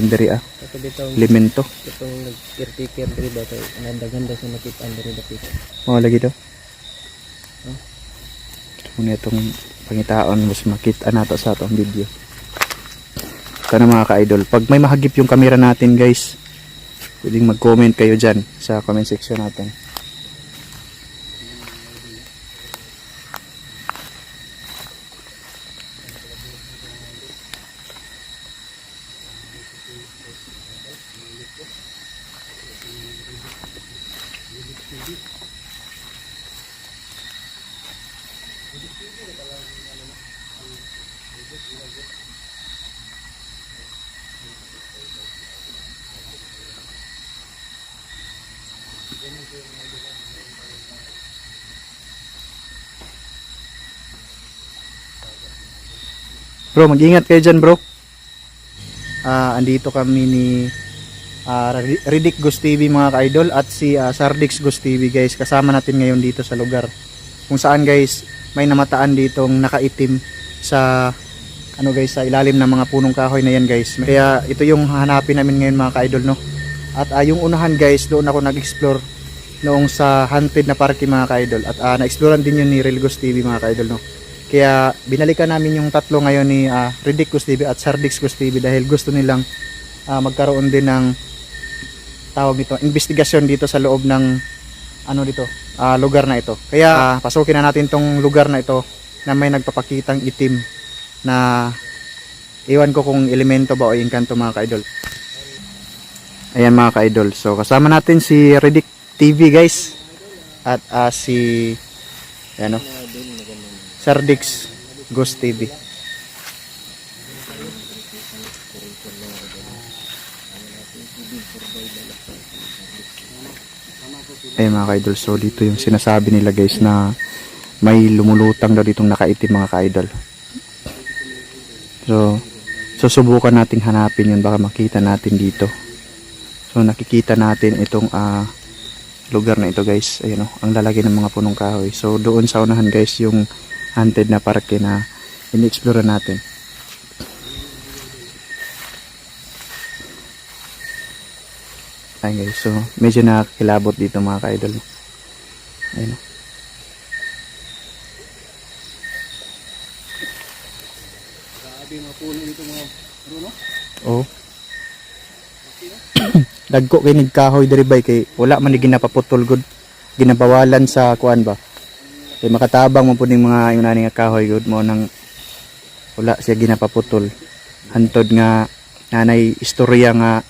kuan diri ah, elemento. itong nag-caretaker diri ba ito, nandaganda sa nakitaan diri dapit. Mo lagi to. Huh? Muna itong pangitaon mas makita nato sa atong video. Kana mga ka-idol, pag may mahagip yung camera natin guys, pwedeng mag-comment kayo dyan sa comment section natin. Bro, mag-ingat kayo dyan bro. Ah, andito kami ni ah, Ridic Ghost TV mga ka-idol at si ah, Sardix Ghost TV guys. Kasama natin ngayon dito sa lugar. Kung saan guys, may namataan ditong nakaitim sa ano guys, sa ilalim ng mga punong kahoy na yan guys. Kaya ito yung hanapin namin ngayon mga ka-idol no. At ah, yung unahan guys, doon ako nag-explore noong sa haunted na parke mga ka-idol. At ah, na-explorean din yun ni Real Ghost TV mga ka-idol no. Kaya binalikan namin yung tatlo ngayon ni uh, Ridicus TV at Sardix Ghost TV dahil gusto nilang ah, magkaroon din ng tawag nito, investigasyon dito sa loob ng ano dito, ah, lugar na ito. Kaya ah, pasukin na natin tong lugar na ito na may nagpapakitang itim na iwan ko kung elemento ba o engkanto mga ka-idol. Ayan mga ka-idol. So kasama natin si Ridic TV guys at ah, si ano Sardix Ghost TV. Ayun mga ka-idol, so dito yung sinasabi nila guys na may lumulutang daw ditong nakaitim mga ka-idol. So, susubukan nating hanapin yun, baka makita natin dito. So nakikita natin itong ah, lugar na ito guys, ayun oh, ang lalaki ng mga punong kahoy. So doon sa unahan guys yung haunted na parke na ini-explore natin. Ayun guys, so medyo nakakilabot dito mga ka-idol. Ayun. oh. Grabe mga puno dito mga Bruno. Oh. Dagko kay nigkahoy diri bay kay wala man ni ginapaputol gud. Ginabawalan sa kuan ba. Kay makatabang mo pud ning mga yung nani nga kahoy gud mo nang wala siya ginapaputol. Hantod nga nanay istorya nga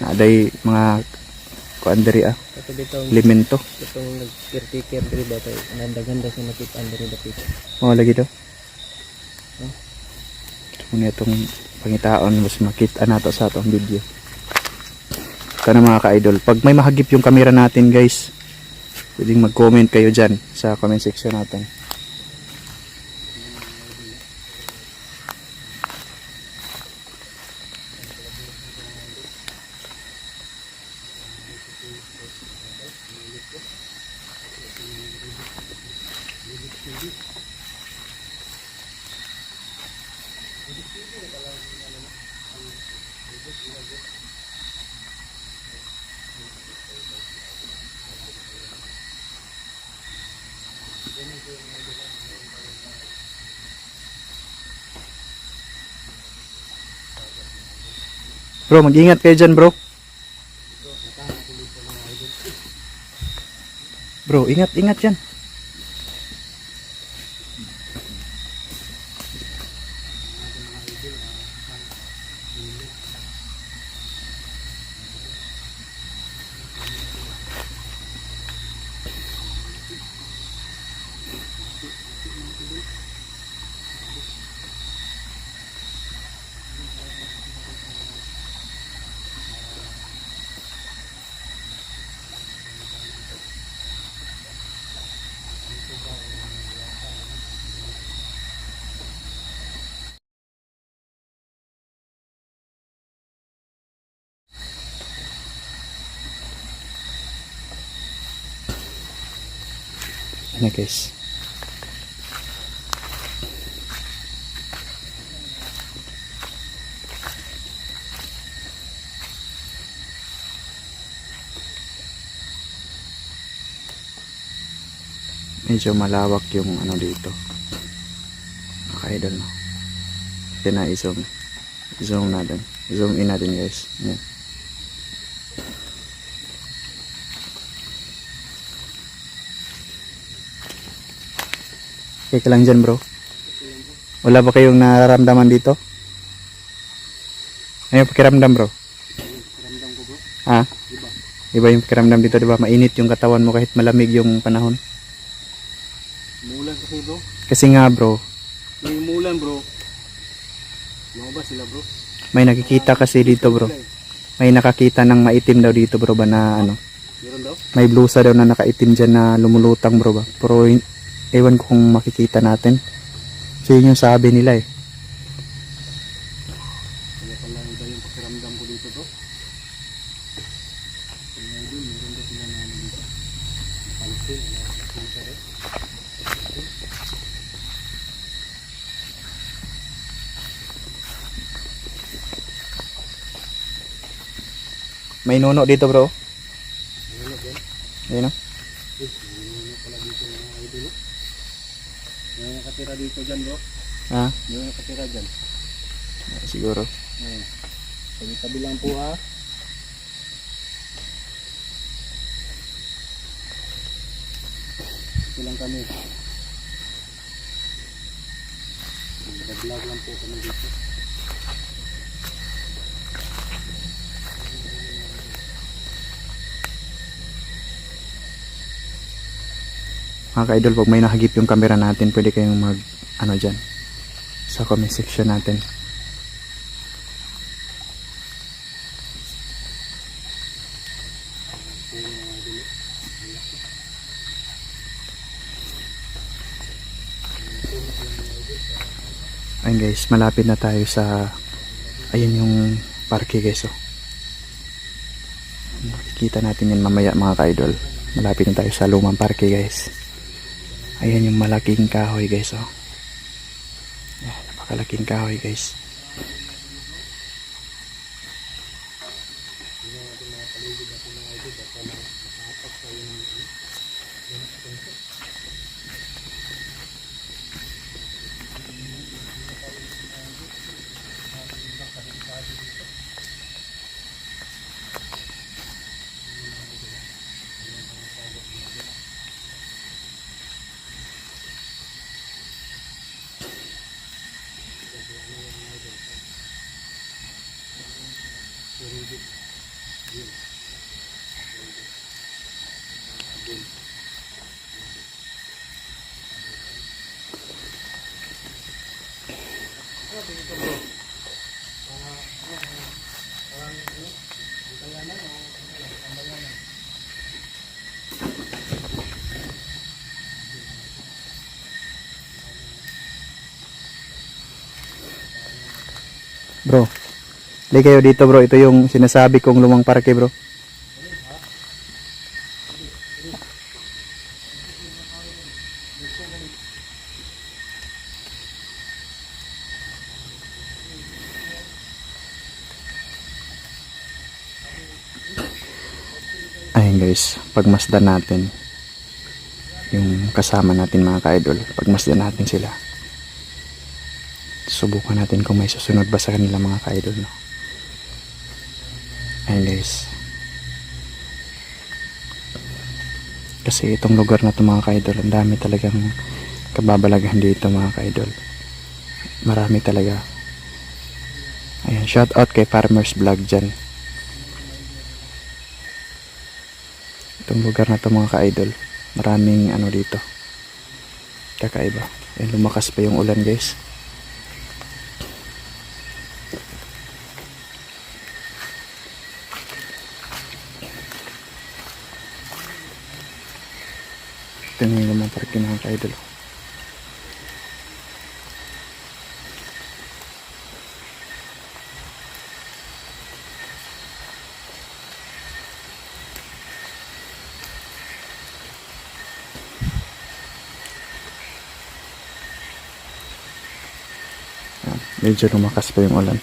naday mga kuan diri ah, elemento. itong nag-caretaker diri ba ito, nandaganda sa nakitaan diri dapit. Mo lagi to. Muna itong pangitaon mas makita nato sa atong video. Kana mga ka-idol, pag may mahagip yung camera natin guys, pwedeng mag-comment kayo dyan sa comment section natin. Bro, mag-ingat kayo dyan bro. Bro, ingat, ingat Ayan guys. medyo malawak yung ano dito. Naka-idol no? Na. tina i-zoom i-zoom natin zoom in na natin guys. Yan okay ka lang dyan bro wala ba kayong nararamdaman dito ano yung pakiramdam bro Ramdam ko bro. ha Diba? iba yung pakiramdam dito di ba mainit yung katawan mo kahit malamig yung panahon Mulan kasi bro. kasi nga bro May mulan bro. Lumabas sila bro. may nakikita kasi dito bro may nakakita ng maitim daw dito bro ba na ano Meron daw? may blusa daw na nakaitim dyan na lumulutang bro ba pero ewan kung makikita natin so yun yung sabi nila eh Kaya pala iba yung pakiramdam ko dito bro. Kaya doon, meron daw sila na ano dito. Pansin, may nuno dito bro Ano dyan? ayun oh. Eh, meron pala dito yung mga idol. oh. May nakatira dito dyan bro. ha May nakatira dyan. siguro Ayan. Tabi-tabi lang po ha. Ito lang kami. Nag-vlog lang po kami dito. Mga ka-idol pag may nakagip yung camera natin. Pwede kayong mag ano dyan sa comment section natin. Ayun guys malapit na tayo sa ayun yung parke guys oh. Makikita natin yan mamaya mga ka-idol. Malapit na tayo sa lumang parke guys ayan yung malaking kahoy guys oh. Ayan, napakalaking kahoy guys bro Lay kayo dito bro. Ito yung sinasabi kong lumang parke bro. Ayun guys, pagmasdan natin yung kasama natin mga ka-idol, pagmasdan natin sila. Subukan natin kung may susunod ba sa kanila mga ka-idol, no? Ayun guys. Kasi itong lugar na to mga ka-idol, ang dami talagang kababalaghan dito mga ka-idol. Marami talaga. Ayan, shout out kay Farmers Vlog dyan. Itong lugar na to mga ka-idol. Maraming ano dito. Kakaiba. Ayan, lumakas pa yung ulan guys. Ito na yung lumang parke mga ka-idol. Ayan, medyo lumakas pa yung ulan.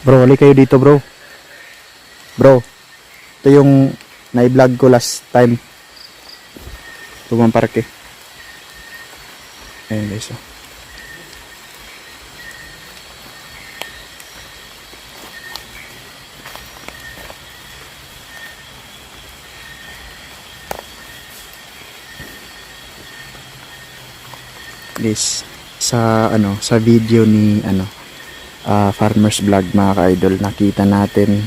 Bro, hali kayo dito bro. Bro, ito yung na-vlog ko last time. Tumang parke. Ayan guys. Oh. This sa ano sa video ni ano ah, farmers vlog mga ka-idol. Nakita natin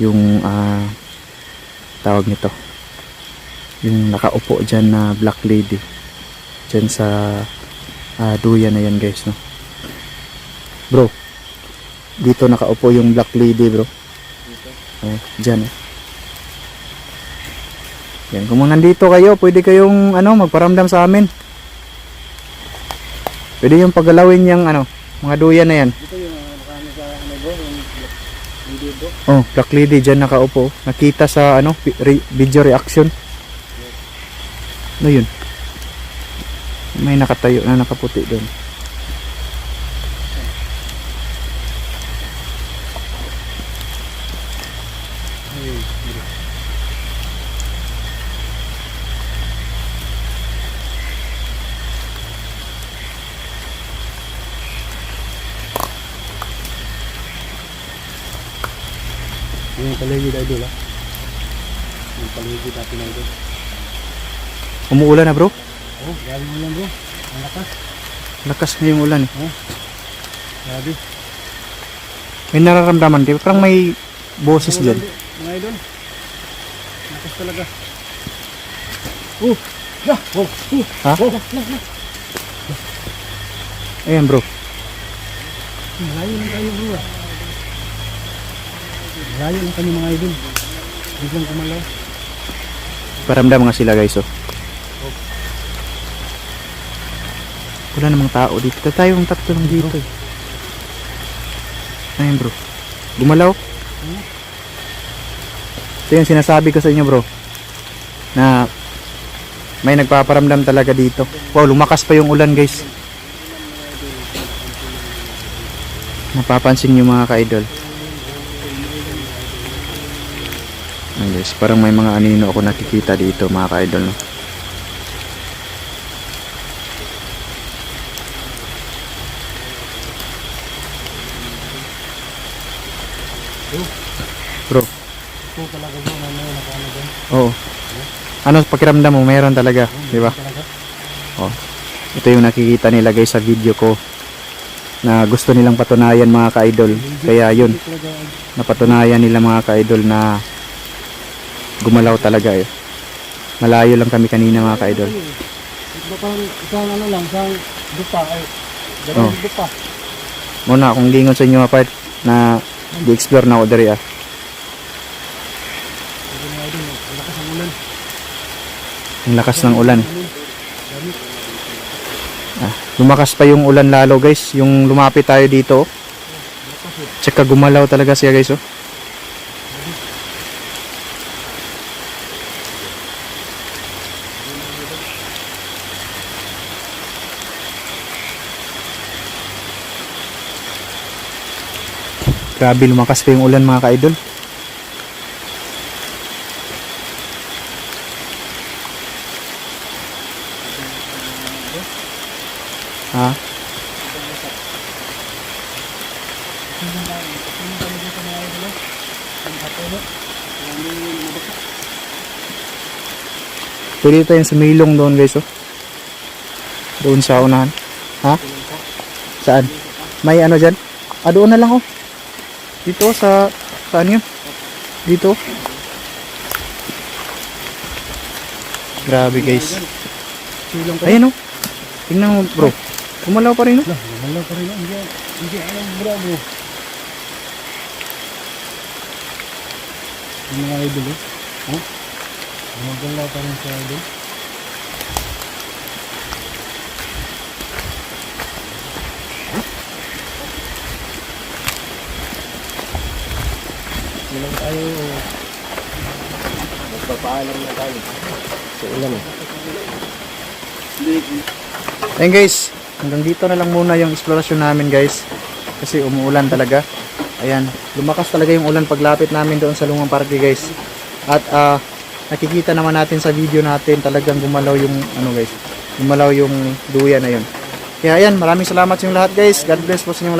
yung ah, tawag nito. Yung nakaupo dyan na black lady. Dyan sa ah, duyan na yan guys no? Bro dito nakaupo yung black lady bro. Oh, dyan eh. yan kung nandito kayo pwede kayong ano magparamdam sa amin pwede yung paggalawin yung ano mga duyan na yan Ito yung nakano sa ano bro, yung video bro. Oh, Black Lady dyan nakaupo. Nakita sa ano, re- video reaction. Ano yun? May nakatayo na nakaputi doon. Yung paligid idol ah. Yung paligid natin idol. Umuulan na bro. Oh, grabe mo lang bro. Ang lakas. Lakas na yung ulan eh. Grabe. May nararamdaman kayo. Parang may boses dyan. Mga idol. Lakas talaga. Oh! Yeah! Oh! Oh! Ha? Oh! Ayan bro. Malayo lang tayo bro ah. Malayo lang kami mga idol. Biglang kumalaw. Paramdam nga sila guys oh. Wala namang tao dito. Tayo yung tatlo lang dito eh. Ayan bro. Gumalaw. Ito yung sinasabi ko sa inyo bro. Na may nagpaparamdam talaga dito. Wow, lumakas pa yung ulan guys. Napapansin nyo mga ka-idol. Ayan guys, parang may mga anino ako nakikita dito mga ka-idol. No? Bro, oo. Ano pakiramdam mo? Meron talaga, di ba? Talaga. Ito yung nakikita nila guys sa video ko na gusto nilang patunayan mga ka-idol. Kaya yun, napatunayan nila mga ka-idol na gumalaw talaga eh. Malayo lang kami kanina mga ka-idol. Parang isang ano lang, isang dupa Oh. dalawang dupa. Muna akong lingon sa inyo mga part na di-explore na ako diri ah. Ang lakas ulan. Ang lakas ng ulan. Ah, lumakas pa yung ulan lalo guys. Yung lumapit tayo dito. oh. Tsaka gumalaw talaga siya guys oh. Grabe lumakas pa yung ulan mga ka-idol. Ha? Pwede tayong sumilong doon guys oh. Doon sa unahan. Ha? Saan? May ano dyan? Ah, doon na lang oh. Dito sa... Saan yun? Dito. Grabe guys. Ayan oh. Tingnan mo bro. Kumalaw pa rin oh. Lah, lumalaw pa rin. Hindi, hindi alam bro bro. Yung mga idol. Oh? Lumagalaw pa rin sa idol. Ilang tayo. Magpapaalam na tayo. Sa ulan eh. Ayun guys. Hanggang dito na lang muna yung explorasyon namin guys. Kasi umuulan talaga. Ayan, lumakas talaga yung ulan paglapit namin doon sa Lungang Parque guys. At ah, nakikita naman natin sa video natin talagang gumalaw yung ano guys. Gumalaw yung duyan na yun. Kaya ayan, maraming salamat sa inyong lahat guys. God bless po sa inyong lahat.